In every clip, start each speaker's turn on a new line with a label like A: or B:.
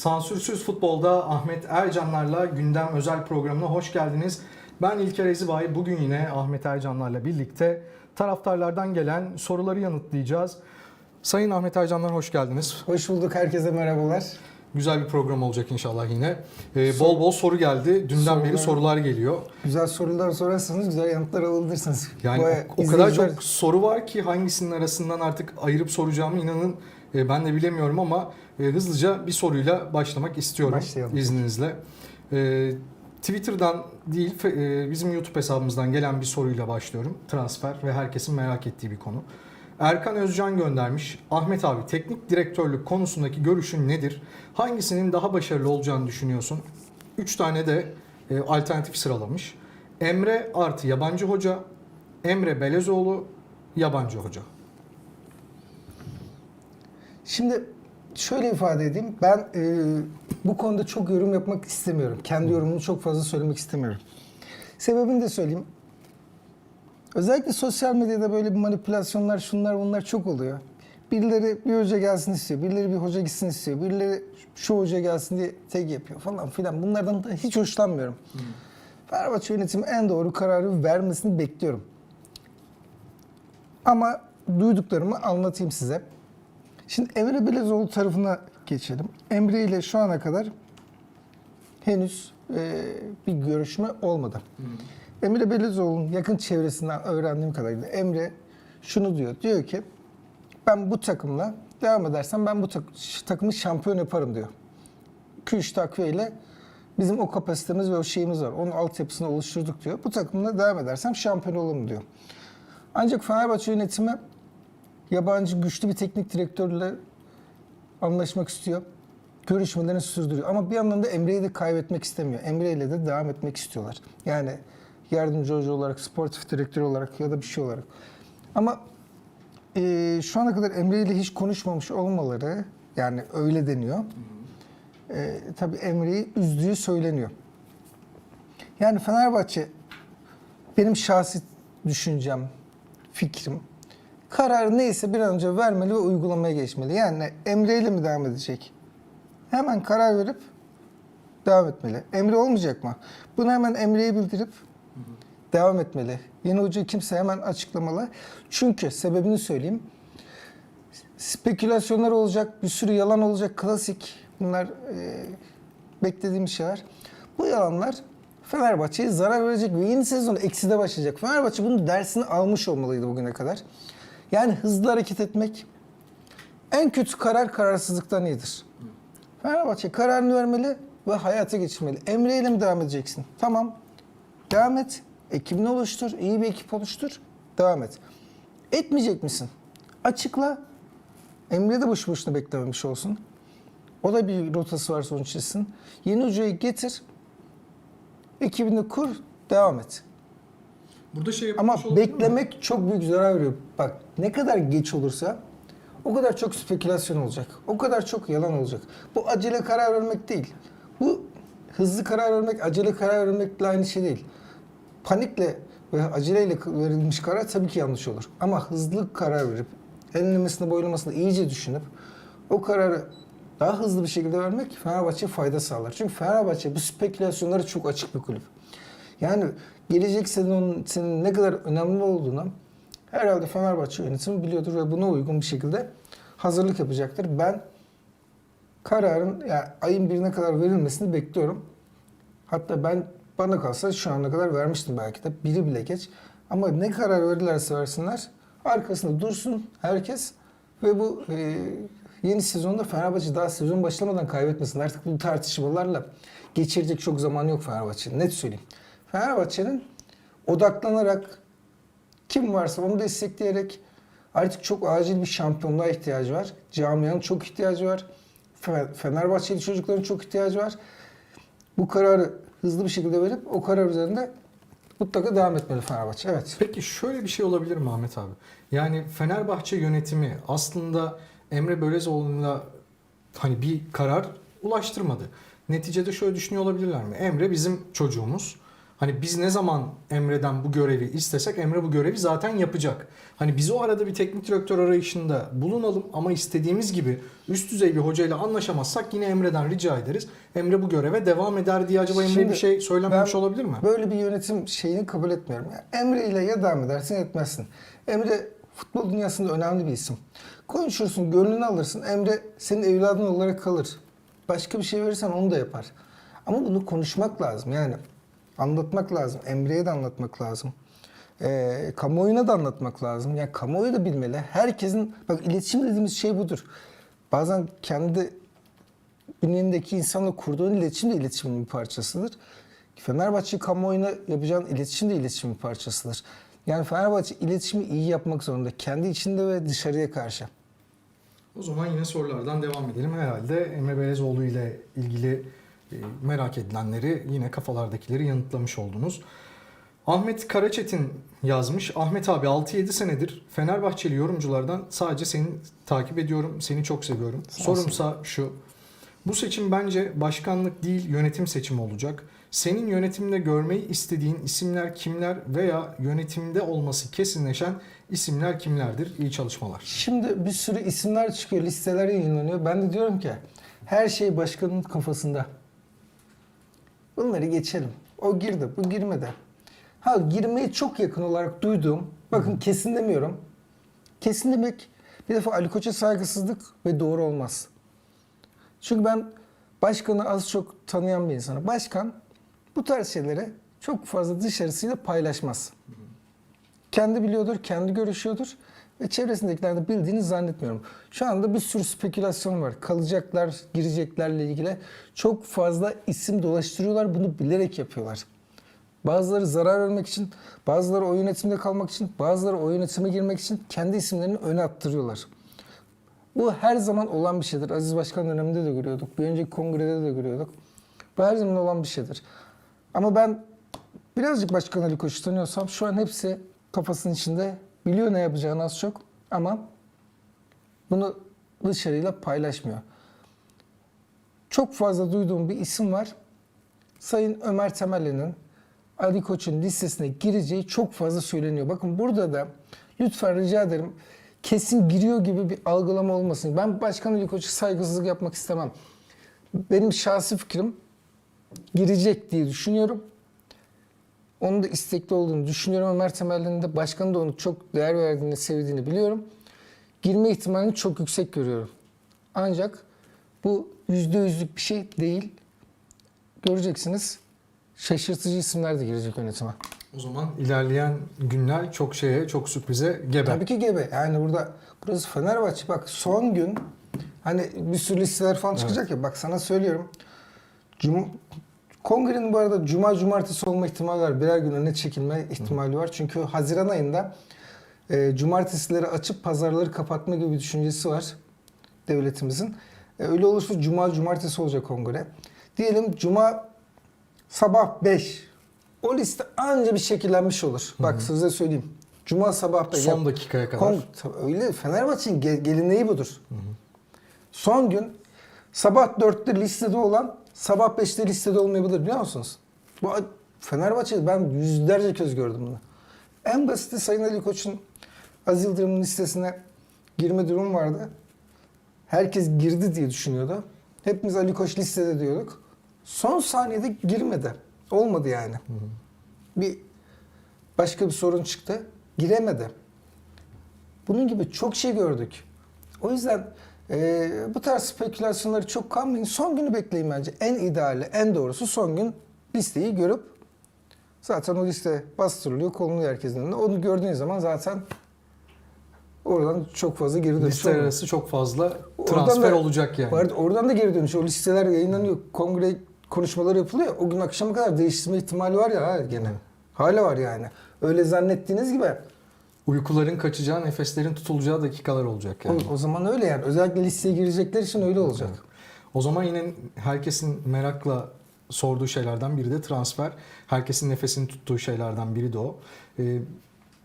A: Sansürsüz Futbol'da Ahmet Ercanlar'la gündem özel programına hoş geldiniz. Ben İlker Ezibay. Bugün yine Ahmet Ercanlar'la birlikte taraftarlardan gelen soruları yanıtlayacağız. Sayın Ahmet Ercanlar hoş geldiniz.
B: Hoş bulduk. Herkese merhabalar.
A: Güzel bir program olacak inşallah yine. Ee, bol bol soru geldi. Dünden beri
B: Sorular-
A: sorular geliyor.
B: Güzel sorular sorarsanız güzel yanıtlar alabilirsiniz.
A: Yani
B: Bayağı
A: o, o kadar
B: izleyiciler-
A: çok soru var ki hangisinin arasından artık ayırıp soracağımı inanın e, ben de bilemiyorum ama e, hızlıca bir soruyla başlamak istiyorum
B: Başlayalım.
A: izninizle. E, Twitter'dan değil e, bizim YouTube hesabımızdan gelen bir soruyla başlıyorum. Transfer ve herkesin merak ettiği bir konu. Erkan Özcan göndermiş. Ahmet abi teknik direktörlük konusundaki görüşün nedir? Hangisinin daha başarılı olacağını düşünüyorsun? 3 tane de e, alternatif sıralamış. Emre artı yabancı hoca, Emre Belezoğlu yabancı hoca.
B: Şimdi şöyle ifade edeyim. Ben e, bu konuda çok yorum yapmak istemiyorum. Kendi yorumumu çok fazla söylemek istemiyorum. Sebebini de söyleyeyim. Özellikle sosyal medyada böyle bir manipülasyonlar, şunlar bunlar çok oluyor. Birileri bir hoca gelsin istiyor, birileri bir hoca gitsin istiyor, birileri şu hoca gelsin diye tek yapıyor falan filan. Bunlardan da hiç hoşlanmıyorum. Fenerbahçe yönetimi en doğru kararı vermesini bekliyorum. Ama duyduklarımı anlatayım size. Şimdi Emre Belezoğlu tarafına geçelim. Emre ile şu ana kadar henüz e, bir görüşme olmadı. Emre Belezoğlu'nun yakın çevresinden öğrendiğim kadarıyla Emre şunu diyor. Diyor ki ben bu takımla devam edersem ben bu tak- takımı şampiyon yaparım diyor. 2-3 takviyeyle bizim o kapasitemiz ve o şeyimiz var. Onun altyapısını oluşturduk diyor. Bu takımla devam edersem şampiyon olurum diyor. Ancak Fenerbahçe yönetimi yabancı güçlü bir teknik direktörle anlaşmak istiyor. Görüşmelerini sürdürüyor. Ama bir yandan da Emre'yi de kaybetmek istemiyor. Emre ile de devam etmek istiyorlar. Yani yardımcı hoca olarak, sportif direktör olarak ya da bir şey olarak. Ama eee, şu ana kadar Emre ile hiç konuşmamış olmaları, yani öyle deniyor. Eee tabii Emre'yi üzdüğü söyleniyor. Yani Fenerbahçe benim şahsi düşüncem, fikrim. Kararı neyse bir an önce vermeli ve uygulamaya geçmeli. Yani Emre ile mi devam edecek? Hemen karar verip devam etmeli. Emre olmayacak mı? Bunu hemen Emre'ye bildirip devam etmeli. Yeni hoca kimse hemen açıklamalı. Çünkü sebebini söyleyeyim. Spekülasyonlar olacak, bir sürü yalan olacak, klasik. Bunlar e, beklediğimiz şeyler. Bu yalanlar Fenerbahçe'ye zarar verecek ve yeni sezon ekside başlayacak. Fenerbahçe bunun dersini almış olmalıydı bugüne kadar. Yani hızlı hareket etmek en kötü karar kararsızlıktan iyidir. Fenerbahçe kararını vermeli ve hayata geçirmeli. Emre ile mi devam edeceksin? Tamam. Devam et. Ekibini oluştur. iyi bir ekip oluştur. Devam et. Etmeyecek misin? Açıkla. Emre de boşu boşuna beklememiş olsun. O da bir rotası var sonuç çizsin. Yeni hocayı getir. Ekibini kur. Devam et.
A: Burada şey
B: Ama
A: yapılmış olabilir mi?
B: beklemek çok büyük zarar veriyor. Bak ne kadar geç olursa o kadar çok spekülasyon olacak. O kadar çok yalan olacak. Bu acele karar vermek değil. Bu hızlı karar vermek, acele karar vermekle aynı şey değil. Panikle ve aceleyle verilmiş karar tabii ki yanlış olur. Ama hızlı karar verip, enlemesini boylamasını iyice düşünüp o kararı daha hızlı bir şekilde vermek Fenerbahçe'ye fayda sağlar. Çünkü Fenerbahçe bu spekülasyonlara çok açık bir kulüp. Yani gelecek sezonun ne kadar önemli olduğunu herhalde Fenerbahçe yönetimi biliyordur ve buna uygun bir şekilde hazırlık yapacaktır. Ben kararın yani ayın birine kadar verilmesini bekliyorum. Hatta ben bana kalsa şu ana kadar vermiştim belki de biri bile geç. Ama ne karar verirlerse versinler arkasında dursun herkes ve bu e, yeni sezonda Fenerbahçe daha sezon başlamadan kaybetmesin. Artık bu tartışmalarla geçirecek çok zaman yok Fenerbahçe'nin. Net söyleyeyim. Fenerbahçe'nin odaklanarak kim varsa onu destekleyerek artık çok acil bir şampiyonluğa ihtiyacı var. Camianın çok ihtiyacı var. Fe- Fenerbahçeli çocukların çok ihtiyacı var. Bu kararı hızlı bir şekilde verip o karar üzerinde mutlaka devam etmeli Fenerbahçe. Evet.
A: Peki şöyle bir şey olabilir mi Ahmet abi? Yani Fenerbahçe yönetimi aslında Emre Bölezoğlu'na hani bir karar ulaştırmadı. Neticede şöyle düşünüyor olabilirler mi? Emre bizim çocuğumuz. Hani biz ne zaman Emre'den bu görevi istesek Emre bu görevi zaten yapacak. Hani biz o arada bir teknik direktör arayışında bulunalım ama istediğimiz gibi üst düzey bir hocayla anlaşamazsak yine Emre'den rica ederiz. Emre bu göreve devam eder diye acaba Emre bir şey söylememiş
B: ben
A: olabilir mi?
B: Böyle bir yönetim şeyini kabul etmiyorum. Yani Emre ile ya devam edersin etmezsin. Emre futbol dünyasında önemli bir isim. Konuşursun, gönlünü alırsın. Emre senin evladın olarak kalır. Başka bir şey verirsen onu da yapar. Ama bunu konuşmak lazım. Yani anlatmak lazım. Emre'ye de anlatmak lazım. Ee, kamuoyuna da anlatmak lazım. Yani kamuoyu da bilmeli. Herkesin, bak iletişim dediğimiz şey budur. Bazen kendi bünyendeki insanla kurduğun iletişim de iletişimin bir parçasıdır. Fenerbahçe kamuoyuna yapacağın iletişim de iletişimin bir parçasıdır. Yani Fenerbahçe iletişimi iyi yapmak zorunda. Kendi içinde ve dışarıya karşı.
A: O zaman yine sorulardan devam edelim. Herhalde Emre Belezoğlu ile ilgili e, merak edilenleri yine kafalardakileri yanıtlamış oldunuz. Ahmet Karaçetin yazmış. Ahmet abi 6-7 senedir Fenerbahçeli yorumculardan sadece seni takip ediyorum. Seni çok seviyorum.
B: Sağ olsun.
A: Sorumsa şu. Bu seçim bence başkanlık değil yönetim seçimi olacak. Senin yönetimde görmeyi istediğin isimler kimler veya yönetimde olması kesinleşen isimler kimlerdir? İyi çalışmalar.
B: Şimdi bir sürü isimler çıkıyor, listeler yayınlanıyor. Ben de diyorum ki her şey başkanın kafasında. Bunları geçelim. O girdi, bu girmedi. Ha girmeye çok yakın olarak duyduğum, bakın kesin demiyorum. Kesin demek bir defa Ali Koç'a saygısızlık ve doğru olmaz. Çünkü ben başkanı az çok tanıyan bir insanım. Başkan bu tarz şeyleri çok fazla dışarısıyla paylaşmaz. Kendi biliyordur, kendi görüşüyordur ve çevresindekiler de bildiğini zannetmiyorum. Şu anda bir sürü spekülasyon var. Kalacaklar, gireceklerle ilgili çok fazla isim dolaştırıyorlar. Bunu bilerek yapıyorlar. Bazıları zarar vermek için, bazıları o yönetimde kalmak için, bazıları o yönetime girmek için kendi isimlerini öne attırıyorlar. Bu her zaman olan bir şeydir. Aziz Başkan döneminde de görüyorduk. Bir önceki kongrede de görüyorduk. Bu her zaman olan bir şeydir. Ama ben birazcık Başkan Ali Koç'u tanıyorsam şu an hepsi kafasının içinde biliyor ne yapacağını az çok ama bunu dışarıyla paylaşmıyor. Çok fazla duyduğum bir isim var. Sayın Ömer Temelli'nin Ali Koç'un listesine gireceği çok fazla söyleniyor. Bakın burada da lütfen rica ederim kesin giriyor gibi bir algılama olmasın. Ben Başkan Ali Koç'a saygısızlık yapmak istemem. Benim şahsi fikrim girecek diye düşünüyorum. Onun da istekli olduğunu düşünüyorum. Ömer Temelli'nin de başkanın da onu çok değer verdiğini, sevdiğini biliyorum. Girme ihtimalini çok yüksek görüyorum. Ancak bu yüzde yüzlük bir şey değil. Göreceksiniz. Şaşırtıcı isimler de girecek yönetime.
A: O zaman ilerleyen günler çok şeye, çok sürprize gebe.
B: Tabii ki gebe. Yani burada burası Fenerbahçe. Bak son gün hani bir sürü listeler falan çıkacak ya. Bak sana söylüyorum. Cum Kongrenin bu arada cuma cumartesi olma ihtimali var. Birer gün öne çekilme ihtimali var. Çünkü Haziran ayında e, cumartesileri açıp pazarları kapatma gibi bir düşüncesi var devletimizin. E, öyle olursa cuma cumartesi olacak kongre. Diyelim cuma sabah 5. O liste anca bir şekillenmiş olur. Bak size söyleyeyim. Cuma sabah 5.
A: Son dakikaya kadar.
B: Kon- öyle Fenerbahçe'nin ge- geleneği budur. Son gün sabah 4'te listede olan sabah 5'te listede olmayabilir biliyor musunuz? Bu Fenerbahçe'de ben yüzlerce kez gördüm bunu. En basiti Sayın Ali Koç'un Aziz Yıldırım'ın listesine girme durumu vardı. Herkes girdi diye düşünüyordu. Hepimiz Ali Koç listede diyorduk. Son saniyede girmedi. Olmadı yani. Bir başka bir sorun çıktı. Giremedi. Bunun gibi çok şey gördük. O yüzden e, bu tarz spekülasyonları çok kalmayın. Son günü bekleyin bence. En ideali, en doğrusu son gün listeyi görüp zaten o liste bastırılıyor, konuluyor herkesin önüne. Onu gördüğünüz zaman zaten oradan çok fazla geri dönüş olmuyor.
A: arası çok fazla transfer
B: da-
A: olacak yani.
B: Arada oradan da geri dönüş. O listeler yayınlanıyor. Kongre konuşmaları yapılıyor. O gün akşama kadar değiştirme ihtimali var ya ha, gene. Hala var yani. Öyle zannettiğiniz gibi.
A: Uykuların kaçacağı, nefeslerin tutulacağı dakikalar olacak yani.
B: O, o zaman öyle yani. Özellikle listeye girecekler için öyle olacak.
A: O zaman yine herkesin merakla sorduğu şeylerden biri de transfer. Herkesin nefesini tuttuğu şeylerden biri de o. Ee,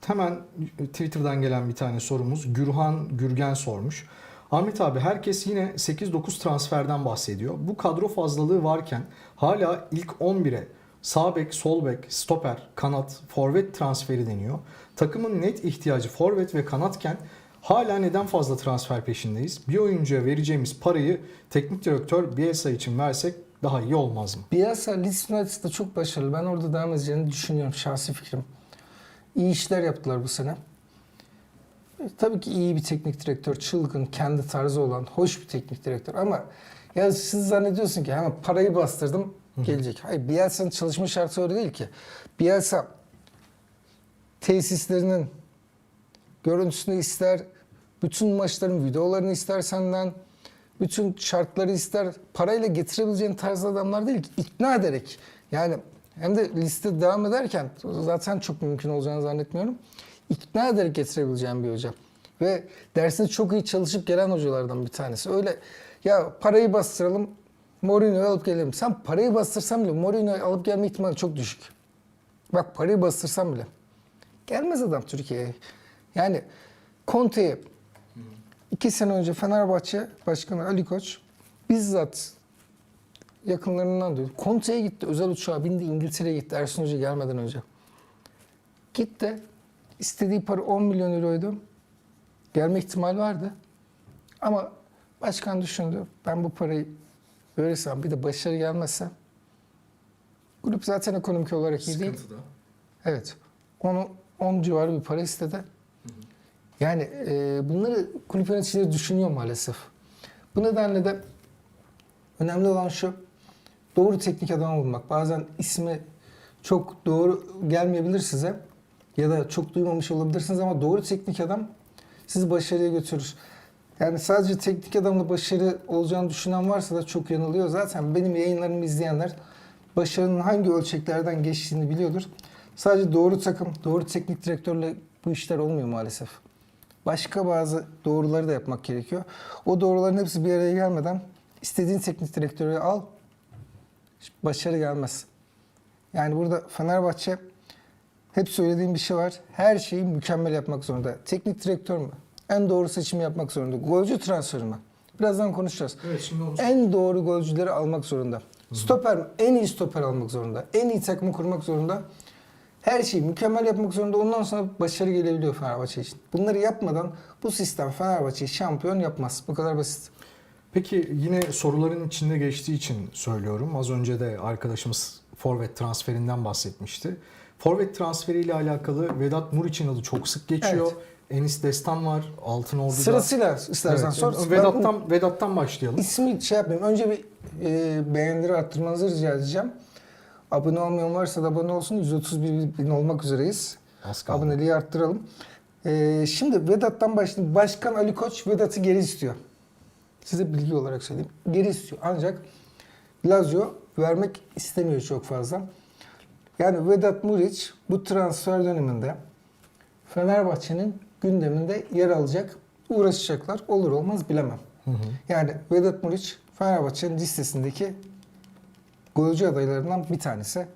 A: hemen Twitter'dan gelen bir tane sorumuz. Gürhan Gürgen sormuş. Ahmet abi herkes yine 8-9 transferden bahsediyor. Bu kadro fazlalığı varken hala ilk 11'e Sağ bek, sol bek, stoper, kanat, forvet transferi deniyor. Takımın net ihtiyacı forvet ve kanatken hala neden fazla transfer peşindeyiz? Bir oyuncuya vereceğimiz parayı teknik direktör Bielsa için versek daha iyi olmaz mı?
B: Bielsa Leeds United'da çok başarılı. Ben orada devam edeceğini düşünüyorum. Şahsi fikrim. İyi işler yaptılar bu sene. E, Tabii ki iyi bir teknik direktör, çılgın, kendi tarzı olan, hoş bir teknik direktör ama ya siz zannediyorsun ki hemen parayı bastırdım gelecek. Hayır Bielsa'nın çalışma şartı öyle değil ki. Bielsa tesislerinin görüntüsünü ister, bütün maçların videolarını ister senden, bütün şartları ister. Parayla getirebileceğin tarzda adamlar değil ki. ikna ederek. Yani hem de liste devam ederken zaten çok mümkün olacağını zannetmiyorum. İkna ederek getirebileceğin bir hoca. Ve dersini çok iyi çalışıp gelen hocalardan bir tanesi. Öyle ya parayı bastıralım Mourinho'yu alıp gelelim. Sen parayı bastırsan bile Mourinho'yu alıp gelme ihtimali çok düşük. Bak parayı bastırsan bile. Gelmez adam Türkiye'ye. Yani Conte'ye iki sene önce Fenerbahçe Başkanı Ali Koç bizzat yakınlarından duydu. Conte'ye gitti. Özel uçağa bindi. İngiltere'ye gitti. Ersun Hoca gelmeden önce. Gitti. İstediği para 10 milyon euroydu. Gelme ihtimali vardı. Ama başkan düşündü. Ben bu parayı verirsem bir de başarı gelmezse kulüp zaten ekonomik olarak iyi değil. Evet. Onu 10 civarı bir para istedi. Yani e, bunları kulüp yöneticileri düşünüyor maalesef. Bu nedenle de önemli olan şu. Doğru teknik adam bulmak. Bazen ismi çok doğru gelmeyebilir size. Ya da çok duymamış olabilirsiniz ama doğru teknik adam sizi başarıya götürür. Yani sadece teknik adamla başarı olacağını düşünen varsa da çok yanılıyor. Zaten benim yayınlarımı izleyenler başarının hangi ölçeklerden geçtiğini biliyordur. Sadece doğru takım, doğru teknik direktörle bu işler olmuyor maalesef. Başka bazı doğruları da yapmak gerekiyor. O doğruların hepsi bir araya gelmeden istediğin teknik direktörü al, başarı gelmez. Yani burada Fenerbahçe hep söylediğim bir şey var. Her şeyi mükemmel yapmak zorunda. Teknik direktör mü? En doğru seçimi yapmak zorunda. Golcü transferi mi? Birazdan konuşacağız.
A: Evet şimdi onu
B: En doğru golcüleri almak zorunda. Stoper mi? En iyi stoper almak zorunda. En iyi takımı kurmak zorunda. Her şeyi mükemmel yapmak zorunda. Ondan sonra başarı gelebiliyor Fenerbahçe için. Bunları yapmadan bu sistem Fenerbahçe'yi şampiyon yapmaz. Bu kadar basit.
A: Peki yine soruların içinde geçtiği için söylüyorum. Az önce de arkadaşımız forvet transferinden bahsetmişti. Forvet transferiyle alakalı Vedat Muriç'in adı çok sık geçiyor.
B: Evet.
A: Enis Destan var. Altınordu'da.
B: Sırasıyla istersen
A: Evet,
B: sor.
A: Vedat'tan, Vedat'tan başlayalım.
B: İsmi şey yapmayayım. Önce bir e, beğenileri arttırmanızı rica edeceğim. Abone olmayan varsa da abone olsun. 131 bin olmak üzereyiz. Aboneliği arttıralım. E, şimdi Vedat'tan başlayayım. Başkan Ali Koç Vedat'ı geri istiyor. Size bilgi olarak söyleyeyim. Geri istiyor. Ancak Lazio vermek istemiyor çok fazla. Yani Vedat Muriç bu transfer döneminde Fenerbahçe'nin gündeminde yer alacak. Uğraşacaklar. Olur olmaz bilemem.
A: Hı hı.
B: Yani Vedat Muriç Fenerbahçe'nin listesindeki golcü adaylarından bir tanesi.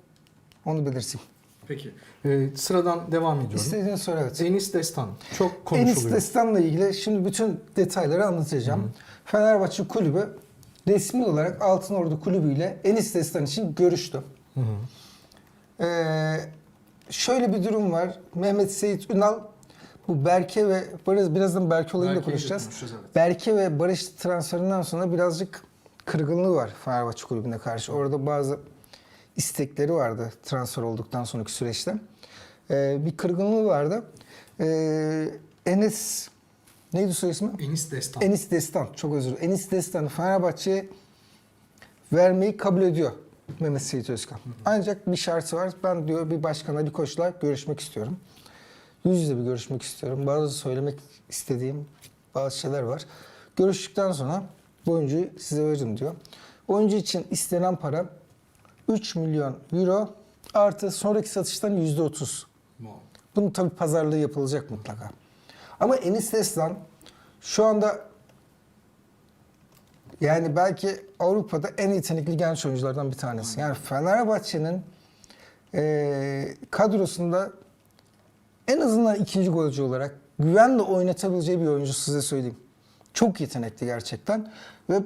B: Onu belirteyim.
A: Peki. Ee, sıradan devam ediyorum.
B: İstediğini söyle evet.
A: Enis Destan çok
B: Enis
A: konuşuluyor.
B: Destan'la ilgili şimdi bütün detayları anlatacağım. Fenerbahçe kulübü resmi olarak Altınordu Kulübü ile Enis Destan için görüştü.
A: Hı hı.
B: Ee, şöyle bir durum var. Mehmet Seyit Ünal bu Berke ve Barış birazdan Berke olayıyla
A: Berke'yi de
B: konuşacağız.
A: konuşacağız, evet.
B: Berke ve Barış transferinden sonra birazcık kırgınlığı var Fenerbahçe kulübüne karşı. Orada bazı istekleri vardı transfer olduktan sonraki süreçte. Ee, bir kırgınlığı vardı. Ee, Enes neydi soy ismi?
A: Enis Destan.
B: Enis Destan. Çok özür dilerim. Enis Destan'ı Fenerbahçe'ye vermeyi kabul ediyor Mehmet Seyit Özkan. Ancak bir şartı var. Ben diyor bir başkan Ali Koç'la görüşmek istiyorum. Yüz yüze bir görüşmek istiyorum. Bazı söylemek istediğim bazı şeyler var. Görüştükten sonra bu oyuncuyu size veririm diyor. Oyuncu için istenen para 3 milyon euro artı sonraki satıştan yüzde otuz. Bunun tabii pazarlığı yapılacak mutlaka. Ama Enis Destan şu anda yani belki Avrupa'da en yetenekli genç oyunculardan bir tanesi. Yani Fenerbahçe'nin eee, kadrosunda en azından ikinci golcü olarak güvenle oynatabileceği bir oyuncu size söyleyeyim. Çok yetenekli gerçekten. Ve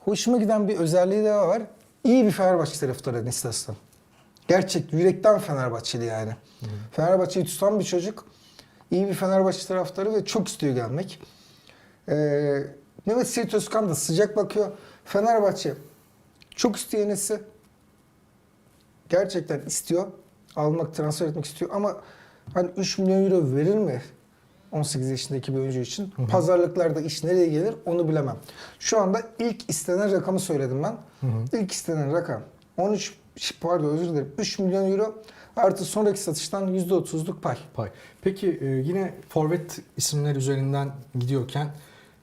B: hoşuma giden bir özelliği daha var. İyi bir Fenerbahçe taraftarı Enis Destan. Gerçek yürekten Fenerbahçeli yani. Fenerbahçe'yi tutan bir çocuk. iyi bir Fenerbahçe taraftarı ve çok istiyor gelmek. Ee, Mehmet Seyit Özkan da sıcak bakıyor. Fenerbahçe çok istiyor Enes'i. Gerçekten istiyor. Almak, transfer etmek istiyor ama hani 3 milyon euro verir mi 18 yaşındaki bir oyuncu için? Pazarlıklarda iş nereye gelir onu bilemem. Şu anda ilk istenen rakamı söyledim ben. İlk istenen rakam 13 pardon özür dilerim 3 milyon euro artı sonraki satıştan %30'luk pay.
A: Pay. Peki e, yine forvet isimler üzerinden gidiyorken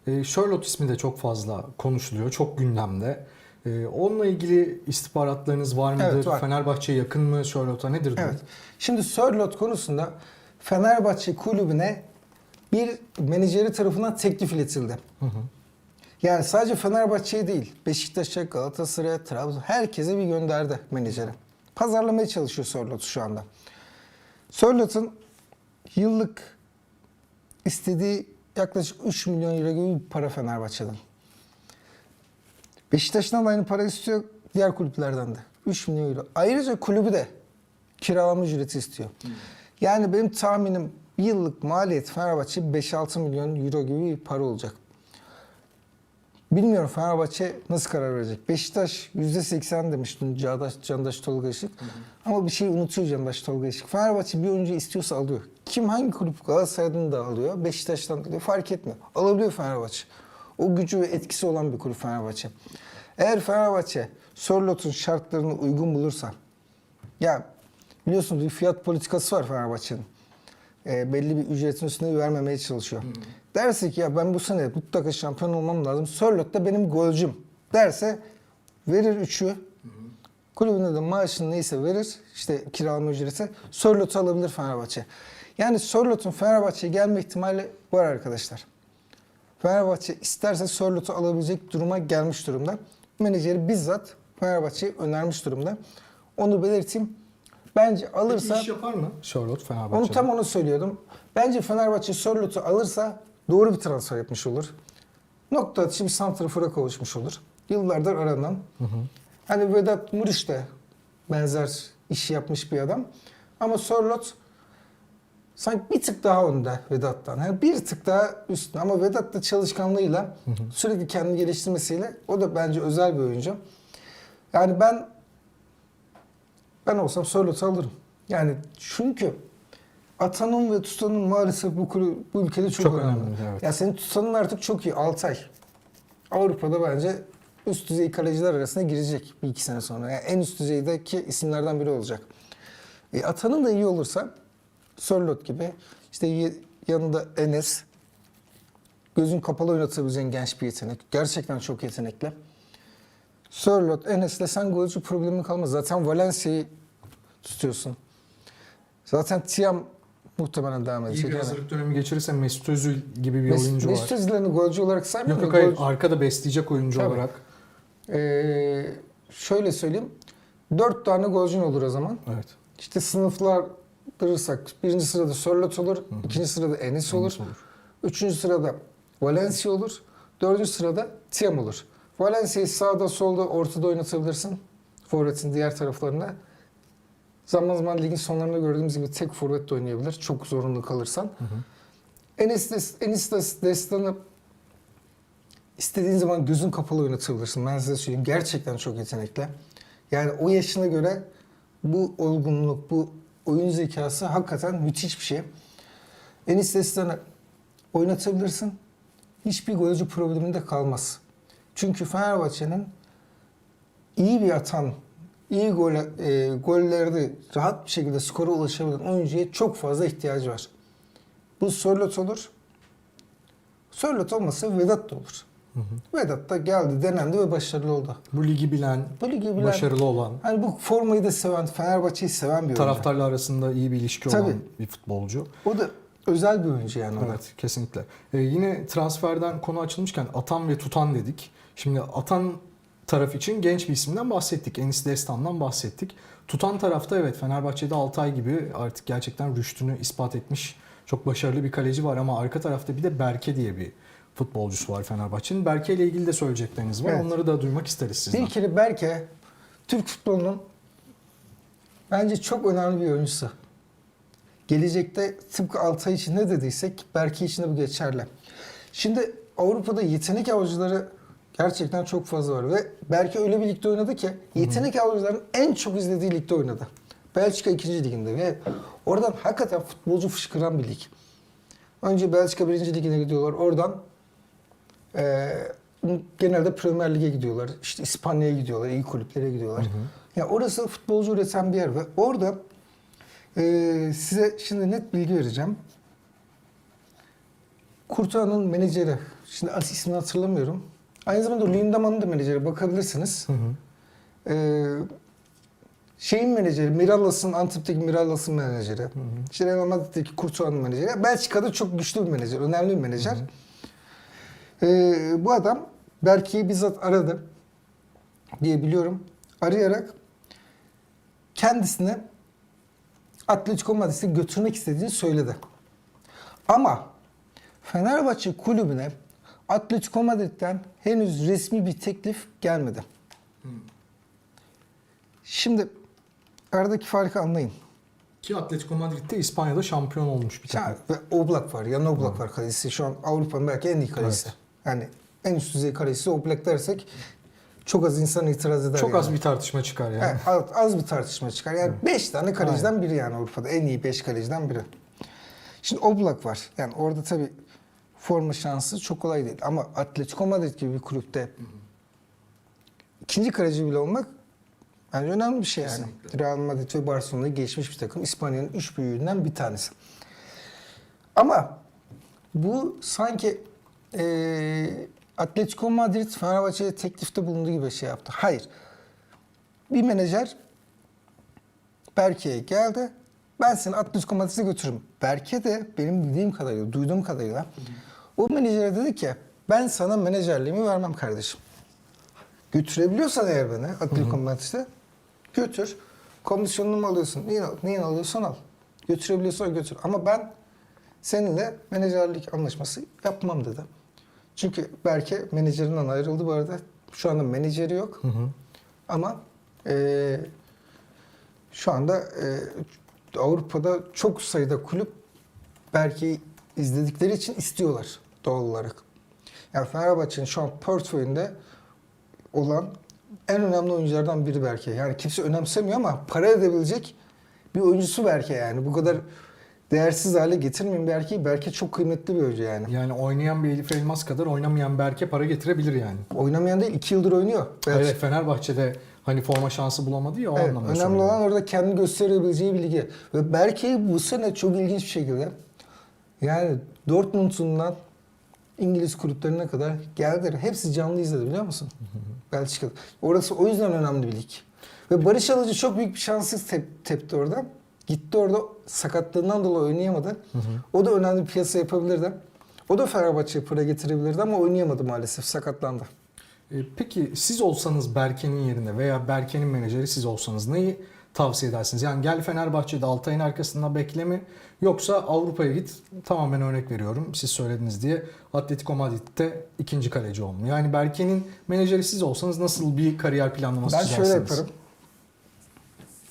A: e, Charlotte ismi de çok fazla konuşuluyor. Çok gündemde. E, onunla ilgili istihbaratlarınız var mıdır?
B: Evet, var.
A: Fenerbahçe'ye yakın mı? Charlotte'a nedir?
B: Evet. Şimdi Sörlot konusunda Fenerbahçe kulübüne bir menajeri tarafından teklif iletildi.
A: Hı hı.
B: Yani sadece Fenerbahçe'ye değil, Beşiktaş'a, Galatasaray'a, Trabzon herkese bir gönderdi menajeri. Pazarlamaya çalışıyor Sörlot'u şu anda. Sörlot'un yıllık istediği yaklaşık 3 milyon euro gibi bir para Fenerbahçe'den. Beşiktaş'tan da aynı para istiyor, diğer kulüplerden de. 3 milyon euro. Ayrıca kulübü de kiralama ücreti istiyor. Yani benim tahminim yıllık maliyet Fenerbahçe 5-6 milyon euro gibi bir para olacak. Bilmiyorum Fenerbahçe nasıl karar verecek. Beşiktaş %80 demiş dün Candaş, Candaş Tolga Işık. Ama bir şey unutuyor Candaş Tolga Işık. Fenerbahçe bir oyuncu istiyorsa alıyor. Kim hangi kulüp Galatasaray'dan da alıyor, Beşiktaş'tan da alıyor fark etmiyor. Alabiliyor Fenerbahçe. O gücü ve etkisi olan bir kulüp Fenerbahçe. Eğer Fenerbahçe Sorlot'un şartlarını uygun bulursa ya biliyorsunuz bir fiyat politikası var Fenerbahçe'nin. E, belli bir ücretin üstüne vermemeye çalışıyor. Derse ki ya ben bu sene mutlaka şampiyon olmam lazım. Sörlot da benim golcüm derse verir üçü. Kulübüne de maaşını neyse verir. işte kiralama ücreti. Sörlot'u alabilir Fenerbahçe. Yani Sörlot'un Fenerbahçe'ye gelme ihtimali var arkadaşlar. Fenerbahçe isterse Sörlot'u alabilecek duruma gelmiş durumda. Menajeri bizzat Fenerbahçe'ye önermiş durumda. Onu belirteyim. Bence alırsa...
A: Peki iş yapar mı Charlotte Fenerbahçe'de?
B: Onu tam onu söylüyordum. Bence Fenerbahçe Sörlot'u alırsa doğru bir transfer yapmış olur. Nokta atışı bir santrafora kavuşmuş olur. Yıllardır aranan. Hani Vedat Muriç de benzer işi yapmış bir adam. Ama Sörlot sanki bir tık daha önde Vedat'tan. Yani bir tık daha üstüne. Ama Vedat da çalışkanlığıyla, sürekli kendini geliştirmesiyle o da bence özel bir oyuncu. Yani ben ben olsam Sörlot'u alırım. Yani çünkü atanın ve tutanın maalesef bu, kulü- bu ülkede çok,
A: Çok
B: önemli.
A: önemli, evet.
B: Ya senin tutanın artık çok iyi. Altay. Avrupa'da bence üst düzey kaleciler arasına girecek bir iki sene sonra. Yani en üst düzeydeki isimlerden biri olacak. E, atanın da iyi olursa Sörlot gibi işte yanında Enes gözün kapalı oynatabileceğin genç bir yetenek. Gerçekten çok yetenekli. Sörlot, Enes'le sen golcü problemin kalmaz. Zaten Valencia'yı tutuyorsun. Zaten Tiam muhtemelen devam
A: İyi
B: edecek.
A: bir
B: Yani.
A: hazırlık dönemi geçirirse Mesut Özil gibi bir
B: Mes-
A: oyuncu var.
B: Mesut Özil'ini golcü olarak saymıyorum.
A: Yok yok hayır,
B: golcü-
A: arkada besleyecek oyuncu
B: Tabii.
A: olarak.
B: Ee, şöyle söyleyeyim. Dört tane golcün olur o zaman.
A: Evet.
B: İşte sınıflandırırsak birinci sırada Sörlot olur, ikinci sırada Enes olur,
A: olur.
B: üçüncü sırada Valencia olur, dördüncü sırada Tiam olur. Valencia'yı sağda solda ortada oynatabilirsin. Forvet'in diğer taraflarında. Zaman zaman ligin sonlarında gördüğümüz gibi tek forvet de oynayabilir. Çok zorunlu kalırsan. Enes, Des- Enes Des- Destan'ı istediğin zaman gözün kapalı oynatabilirsin. Ben size söyleyeyim. Gerçekten çok yetenekli. Yani o yaşına göre bu olgunluk, bu oyun zekası hakikaten müthiş bir şey. Enis Destan'ı oynatabilirsin. Hiçbir golcü probleminde kalmaz. Çünkü Fenerbahçe'nin iyi bir atan, iyi gol, e, gollerde rahat bir şekilde skora ulaşabilen oyuncuya çok fazla ihtiyacı var. Bu Sörlot olur. Sörlot olmasa Vedat da olur. Vedat da geldi, denendi ve başarılı oldu.
A: Bu ligi bilen,
B: Bu ligi bilen,
A: başarılı olan,
B: hani bu formayı da seven, Fenerbahçe'yi seven bir oyuncu.
A: taraftarla arasında iyi bir ilişki
B: Tabii.
A: olan bir futbolcu.
B: O da özel bir oyuncu yani.
A: Evet kesinlikle. Ee, yine transferden konu açılmışken atan ve tutan dedik. Şimdi atan taraf için genç bir isimden bahsettik. Enis Destan'dan bahsettik. Tutan tarafta evet Fenerbahçe'de Altay gibi artık gerçekten rüştünü ispat etmiş çok başarılı bir kaleci var ama arka tarafta bir de Berke diye bir futbolcusu var Fenerbahçe'nin. Berke ile ilgili de söyleyecekleriniz var.
B: Evet.
A: Onları da duymak isteriz sizden.
B: Bir kere Berke Türk futbolunun Bence çok önemli bir oyuncusu. Gelecekte tıpkı Altay için ne dediysek Berke için de bu geçerli. Şimdi Avrupa'da yetenek avcıları gerçekten çok fazla var ve Berke öyle bir ligde oynadı ki yetenek avcıların en çok izlediği ligde oynadı. Belçika 2. liginde ve oradan hakikaten futbolcu fışkıran bir lig. Önce Belçika 1. ligine gidiyorlar. Oradan eee, genelde Premier Lig'e gidiyorlar. İşte İspanya'ya gidiyorlar. iyi kulüplere gidiyorlar. Ya orası futbolcu üreten bir yer ve orada eee, size şimdi net bilgi vereceğim. Kurtuğa'nın menajeri, şimdi as- ismini hatırlamıyorum. Aynı zamanda Lindamann'ın da menajeri bakabilirsiniz.
A: Hı hı.
B: Ee, şeyin menajeri, Mirallas'ın, Antep'teki Mirallas'ın menajeri. İşte Real Madrid'deki Courtois'ın menajeri. Belçika'da çok güçlü bir menajer, önemli bir menajer. Ee, bu adam Berke'yi bizzat aradı diye biliyorum. Arayarak kendisine Atletico Madrid'e götürmek istediğini söyledi. Ama Fenerbahçe kulübüne Atletico Madrid'den henüz resmi bir teklif gelmedi. Şimdi aradaki farkı anlayın.
A: Ki Atletico Madrid'de İspanya'da şampiyon olmuş bir takım.
B: Ve Oblak var, Jan Oblak var kalecisi. Şu an Avrupa'nın belki en iyi kalecisi.
A: Evet.
B: Yani en üst düzey kalecisi Oblak dersek çok az insan itiraz eder.
A: Çok
B: yani.
A: az bir tartışma çıkar yani.
B: Yani az, az bir tartışma çıkar. Yani 5 tane kaleciden biri yani Avrupa'da. En iyi 5 kaleciden biri. Şimdi Oblak var. Yani orada tabii forma şansı çok kolay değil. Ama Atletico Madrid gibi bir kulüpte ikinci kaleci bile olmak bence önemli bir şey yani.
A: Kesinlikle.
B: Real Madrid ve Barcelona'yı geçmiş bir takım. İspanya'nın üç büyüğünden bir tanesi. Ama bu sanki eee Atletico Madrid Fenerbahçe'ye teklifte bulunduğu gibi şey yaptı. Hayır. Bir menajer Berke'ye geldi. Ben seni Atletico Madrid'e götürürüm. Berke de benim bildiğim kadarıyla, duyduğum kadarıyla o menajere dedi ki ben sana menajerliğimi vermem kardeşim. Götürebiliyorsan eğer beni Atletico Madrid'e götür. Komisyonunu mu alıyorsun? Neyin, neyin alıyorsan al. Götürebiliyorsan götür. Ama ben seninle menajerlik anlaşması yapmam dedi. Çünkü Berke menajerinden ayrıldı bu arada. Şu anda menajeri yok.
A: Hı hı.
B: Ama eee, şu anda eee, Avrupa'da çok sayıda kulüp Berke'yi izledikleri için istiyorlar doğal olarak. Yani Fenerbahçe'nin şu an portföyünde olan en önemli oyunculardan biri Berke. Yani kimse önemsemiyor ama para edebilecek bir oyuncusu Berke yani. Bu kadar değersiz hale getirmeyin Berke'yi. Berke çok kıymetli bir oyuncu yani.
A: Yani oynayan bir Elif Elmas kadar oynamayan Berke para getirebilir yani.
B: Oynamayan değil, iki yıldır oynuyor. Belki.
A: Evet Fenerbahçe'de hani forma şansı bulamadı ya o
B: Evet,
A: anlamda
B: önemli
A: söylüyorum.
B: olan orada kendini gösterebileceği bir ligi. Ve Berke bu sene çok ilginç bir şekilde yani Dortmund'undan İngiliz kulüplerine kadar geldiler. Hepsi canlı izledi biliyor musun? Belçika'da. Orası o yüzden önemli bir lig. Ve Barış Alıcı çok büyük bir şanssız tep- tepti orada. Gitti orada sakatlığından dolayı oynayamadı. O da önemli bir piyasa yapabilirdi. O da Fenerbahçe'ye para getirebilirdi ama oynayamadı maalesef. Sakatlandı.
A: E, Peki siz olsanız Berke'nin yerinde veya Berke'nin menajeri siz olsanız neyi tavsiye edersiniz? Yani gel Fenerbahçe'de Altay'ın arkasında bekle mi? Yoksa Avrupa'ya git tamamen örnek veriyorum siz söylediniz diye Atletico Madrid'de ikinci kaleci olmuyor. Yani Berke'nin menajeri siz olsanız nasıl bir kariyer planlaması
B: Ben
A: çizersiniz?
B: şöyle yaparım.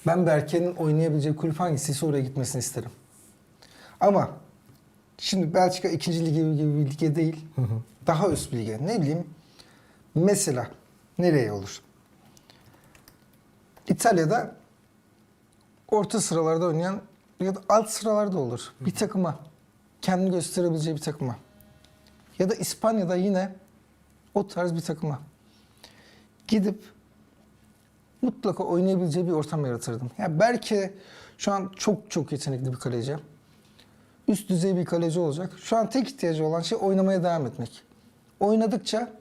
B: Ben Berke'nin oynayabileceği kulüp hangisiyse oraya gitmesini isterim. Ama şimdi Belçika 2. ligi gibi bir lige değil.
A: Hı hı.
B: Daha üst bir lige. Ne bileyim mesela nereye olur? İtalya'da orta sıralarda oynayan ya da alt sıralarda olur. Bir takıma. Kendini gösterebileceği bir takıma. Ya da İspanya'da yine o tarz bir takıma. Gidip mutlaka oynayabileceği bir ortam yaratırdım. Ya belki şu an çok çok yetenekli bir kaleci. Üst düzey bir kaleci olacak. Şu an tek ihtiyacı olan şey oynamaya devam etmek. Oynadıkça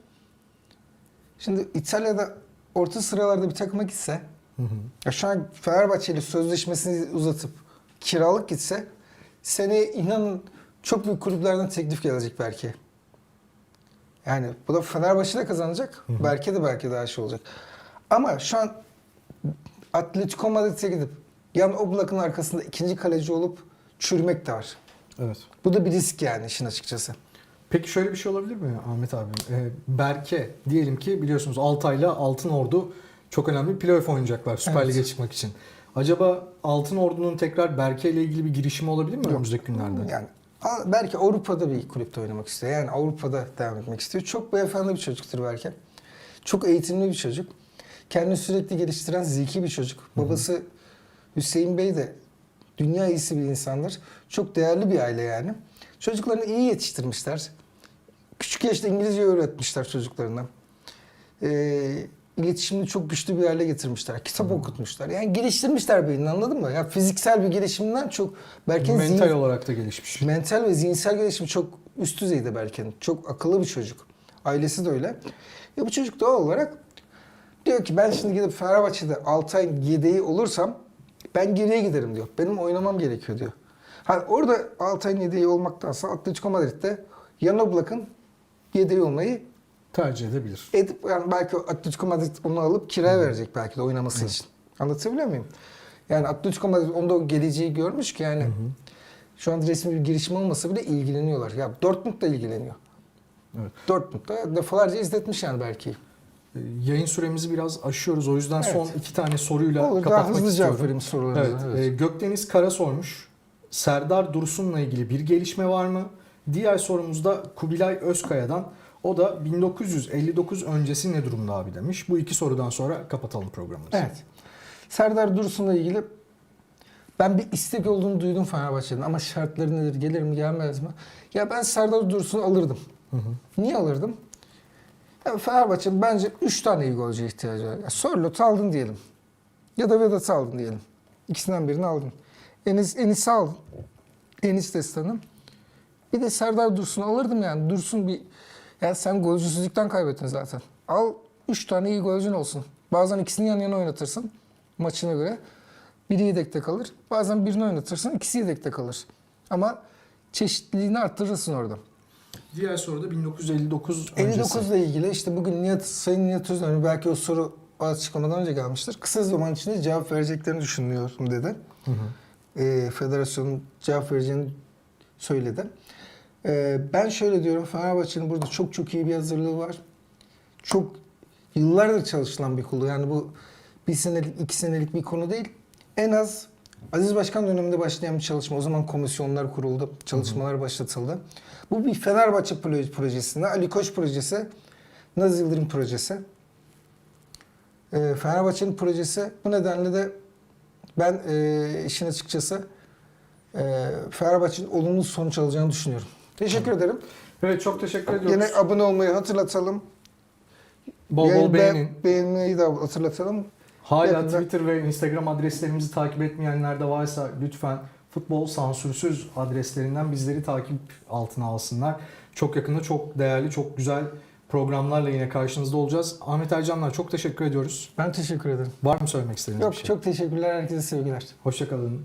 B: şimdi İtalya'da orta sıralarda bir takıma gitse
A: Hı hı.
B: ya şu an Fenerbahçe ile sözleşmesini uzatıp kiralık gitse seneye inanın çok büyük kulüplerden teklif gelecek belki. Yani bu da Fenerbahçe de kazanacak. Belki de belki daha şey olacak. Ama şu an Atletico Madrid'e gidip Jan Oblak'ın arkasında ikinci kaleci olup çürümek de var.
A: Evet.
B: Bu da bir risk yani işin açıkçası.
A: Peki şöyle bir şey olabilir mi Ahmet abi? Ee, Berke diyelim ki biliyorsunuz Altay'la Altın Ordu çok önemli bir playoff oynayacaklar Süper
B: Evet.
A: Lig'e çıkmak için. Acaba Altın Ordu'nun tekrar Berke ile ilgili bir girişimi olabilir mi
B: Yok.
A: önümüzdeki günlerde?
B: Yani belki Avrupa'da bir kulüpte oynamak istiyor. Yani Avrupa'da devam etmek istiyor. Çok beyefendi bir çocuktur belki. Çok eğitimli bir çocuk. Kendini sürekli geliştiren zeki bir çocuk. Babası Hüseyin Bey de dünya iyisi bir insandır. Çok değerli bir aile yani. Çocuklarını iyi yetiştirmişler. Küçük yaşta İngilizce öğretmişler çocuklarına. Ee, iletişimini çok güçlü bir hale getirmişler. Kitap okutmuşlar. Yani geliştirmişler beynini anladın mı? Ya fiziksel bir gelişimden çok belki
A: Mental
B: zihin-
A: olarak da gelişmiş.
B: mental ve zihinsel gelişimi çok üst düzeyde Berke'nin. Çok akıllı bir çocuk. Ailesi de öyle. Ya bu çocuk doğal olarak diyor ki ben şimdi gidip Fenerbahçe'de 6 ay yedeği olursam ben geriye giderim diyor. Benim oynamam gerekiyor diyor. Hani orada 6 ay yedeği olmaktansa Atletico Madrid'de Jan Oblak'ın yedeği olmayı
A: Tercih edebilir.
B: edip yani belki Atletico Madrid onu alıp kiraya verecek belki de oynaması için. Anlatabiliyor muyum? Yani Atletico Madrid onda o geleceği görmüş ki yani şu an resmi bir girişim olmasa bile ilgileniyorlar. Ya Dortmund da ilgileniyor.
A: Evet.
B: Dortmund da defalarca izletmiş yani belki.
A: Ee, Yayın süremizi biraz aşıyoruz. O yüzden
B: Evet.
A: son iki tane soruyla
B: Olur daha
A: kapatmak
B: hızlı
A: istiyorum.
B: cevap sorularınıza.
A: Evet, e, Gökdeniz Kara sormuş. Serdar Dursun'la ilgili bir gelişme var mı? Diğer sorumuz da Kubilay Özkaya'dan. O da 1959 öncesi ne durumda abi demiş. Bu iki sorudan sonra kapatalım programımızı.
B: Evet. Serdar Dursun'la ilgili ben bir istek olduğunu duydum Fenerbahçe'den ama şartları nedir? Gelir mi gelmez mi? Ya ben Serdar Dursun'u alırdım.
A: Hı hı.
B: Niye alırdım? Ya bence 3 tane iyi golcüye ihtiyacı var. Ya Sörlot'u aldın diyelim. Ya da Vedat'ı aldın diyelim. İkisinden birini aldın. Enis, Enis'i aldın. Enis Destan'ı. Bir de Serdar Dursun'u alırdım yani. Dursun bir... Ya sen golcüsüzlükten kaybettin zaten. Al 3 tane iyi golcün olsun. Bazen ikisini yan yana oynatırsın maçına göre. Biri yedekte kalır. Bazen birini oynatırsın ikisi yedekte kalır. Ama çeşitliliğini arttırırsın orada.
A: Diğer soru da 1959 öncesi.
B: 59 ile ilgili işte bugün Nihat, Sayın Nihat Özdemir belki o soru açıklamadan önce gelmiştir. Kısa zaman içinde cevap vereceklerini düşünüyorum dedi.
A: Hı hı.
B: Ee, federasyonun cevap vereceğini söyledi. Ee, ben şöyle diyorum Fenerbahçe'nin burada çok çok iyi bir hazırlığı var. Çok yıllardır çalışılan bir konu. Yani bu bir senelik, iki senelik bir konu değil. En az Aziz Başkan döneminde başlayan bir çalışma. O zaman komisyonlar kuruldu, çalışmalar başlatıldı. Bu bir Fenerbahçe proje- projesinde, Ali Koç projesi, Naz Yıldırım projesi. Ee, Fenerbahçe'nin projesi. Bu nedenle de ben e, işin açıkçası e, Fenerbahçe'nin olumlu sonuç alacağını düşünüyorum. Teşekkür ederim.
A: Evet çok teşekkür ediyoruz.
B: Yine abone olmayı hatırlatalım.
A: bol bol
B: Yayını
A: beğenin.
B: be- beğenmeyi de hatırlatalım.
A: Hala
B: Yakında-
A: Twitter ve Instagram adreslerimizi takip etmeyenler de varsa lütfen futbol sansürsüz adreslerinden bizleri takip altına alsınlar. Çok yakında çok değerli, çok güzel programlarla yine karşınızda olacağız. Ahmet Ercanlar çok teşekkür ediyoruz.
B: Ben teşekkür ederim.
A: Var mı söylemek istediğiniz
B: Yok
A: bir şey?
B: çok teşekkürler. Herkese sevgiler.
A: Hoşçakalın.